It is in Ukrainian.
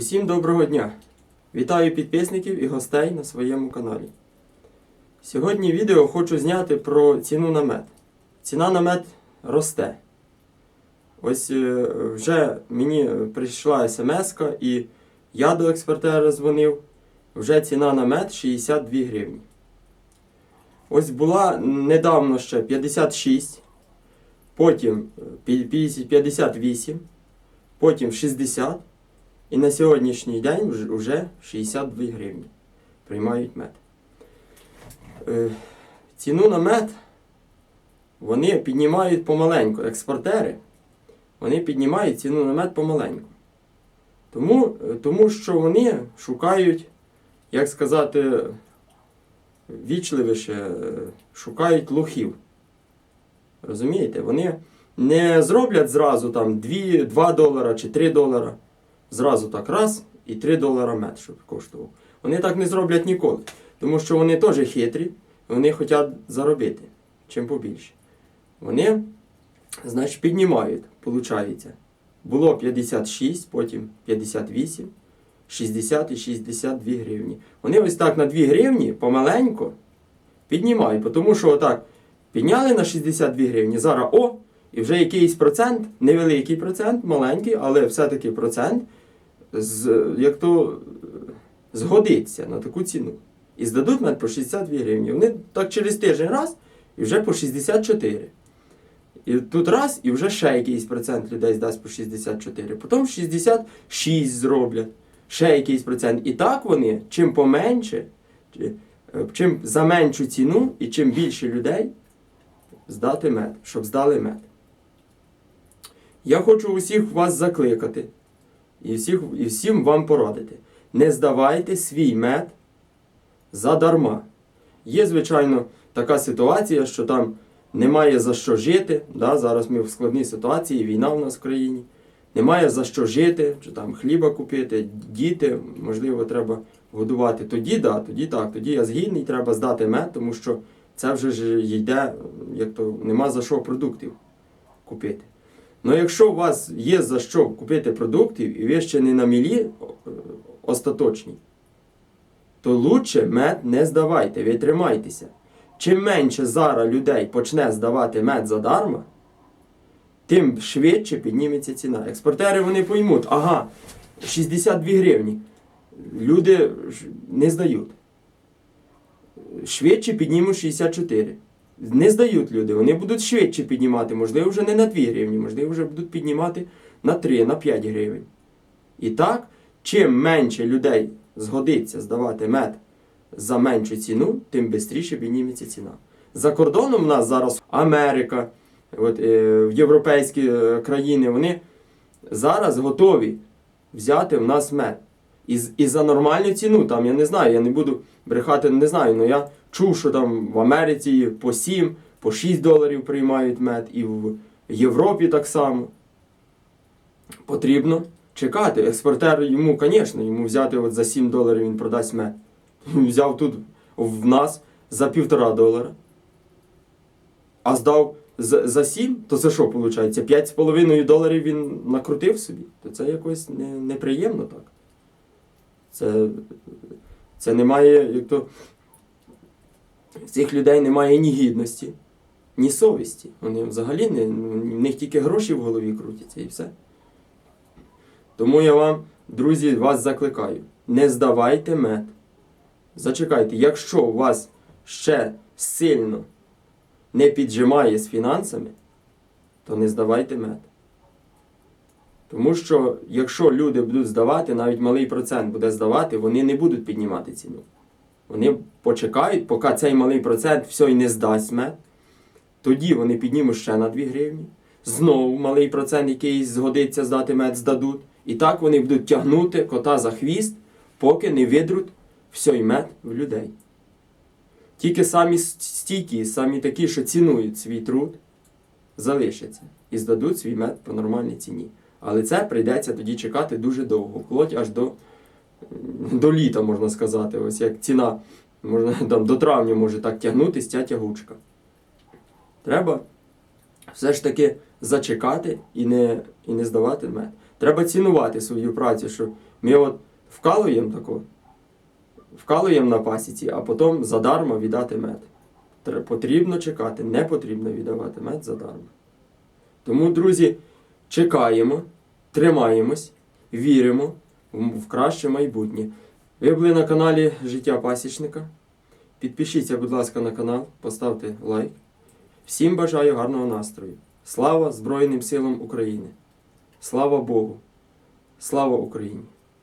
Усім доброго дня! Вітаю підписників і гостей на своєму каналі. Сьогодні відео хочу зняти про ціну на мед. Ціна на мед росте. Ось е, вже мені прийшла смс і я до експертера дзвонив. Вже ціна на мед 62 гривні. Ось була недавно ще 56, потім е, 58, потім 60. І на сьогоднішній день вже- вже 62 гривні приймають мед. Е, Ціну на мед вони піднімають помаленьку. Експортери вони піднімають ціну на мед помаленьку. Тому, е, тому що вони шукають, як сказати, вічливіше, е, шукають лохів. Розумієте? Вони не зроблять зразу там 2, 2 долара чи 3 долара. Зразу так раз і 3 долара мед, щоб коштував. Вони так не зроблять ніколи. Тому що вони теж хитрі, вони хочуть заробити чим побільше. Вони, значить, піднімають, виходить. Було 56, потім 58, 60 і 62 гривні. Вони ось так на 2 гривні помаленьку піднімають, тому що отак підняли на 62 гривні, зараз о, і вже якийсь процент, невеликий процент, маленький, але все-таки процент, з, як то згодиться на таку ціну. І здадуть мед по 62 гривні. Вони так через тиждень раз і вже по 64. І тут раз, і вже ще якийсь процент людей здасть по 64. Потім 66 зроблять, ще якийсь процент. І так вони, чим поменше, е, чим за меншу ціну і чим більше людей здати мед, щоб здали мед. Я хочу усіх вас закликати і, всіх, і всім вам порадити. Не здавайте свій мед задарма. Є, звичайно, така ситуація, що там немає за що жити. Да? Зараз ми в складній ситуації, війна в нас в країні. Немає за що жити, чи там хліба купити, діти, можливо, треба годувати. Тоді да, тоді так, тоді я згідний, треба здати мед, тому що це вже ж йде, як то нема за що продуктів купити. Ну якщо у вас є за що купити продуктів, і ви ще не на мілі е, то лучше мед не здавайте, ви тримайтеся. Чим менше зараз людей почне здавати мед задарма, тим швидше підніметься ціна. Експортери вони поймуть, ага, 62 гривні. Люди не здають. Швидше піднімуть 64. Не здають люди, вони будуть швидше піднімати, можливо, вже не на 2 гривні, можливо, вже будуть піднімати на 3, на 5 гривень. І так, чим менше людей згодиться здавати мед за меншу ціну, тим швидше підніметься ціна. За кордоном в нас зараз Америка, от, е, європейські е, країни, вони зараз готові взяти в нас мед. І, і за нормальну ціну, там я не знаю, я не буду брехати, не знаю, але я чув, що там в Америці по 7, по 6 доларів приймають мед, і в Європі так само. Потрібно чекати. Експортер йому, звісно, йому взяти от за 7 доларів він продасть мед. Взяв тут в нас за півтора долара. А здав за, за 7, то це що виходить? 5,5 доларів він накрутив собі. То це якось не, неприємно так. Це, це немає, як то. В цих людей немає ні гідності, ні совісті. Вони взагалі не, в них тільки гроші в голові крутяться і все. Тому я вам, друзі, вас закликаю: не здавайте мед. Зачекайте, якщо вас ще сильно не піджимає з фінансами, то не здавайте мед. Тому що якщо люди будуть здавати, навіть малий процент буде здавати, вони не будуть піднімати ціну. Вони почекають, поки цей малий процент все й не здасть мед. Тоді вони піднімуть ще на 2 гривні. Знову малий процент, який згодиться здати мед, здадуть. І так вони будуть тягнути кота за хвіст, поки не видруть всій мед в людей. Тільки самі стійкі, самі такі, що цінують свій труд, залишаться і здадуть свій мед по нормальній ціні. Але це прийдеться тоді чекати дуже довго, вплоть аж до, до літа, можна сказати. Ось як ціна можна, там, до травня може так тягнутися ця тягучка. Треба все ж таки зачекати і не, і не здавати мед. Треба цінувати свою працю, що Ми от вкалуємо тако, вкалуємо на пасіці, а потім задарма віддати мед. Тр- Потрібно чекати, не потрібно віддавати мед задарма. Тому, друзі, чекаємо, тримаємось, віримо в краще майбутнє. Ви були на каналі Життя Пасічника. Підпишіться, будь ласка, на канал, поставте лайк. Всім бажаю гарного настрою. Слава Збройним силам України! Слава Богу! Слава Україні!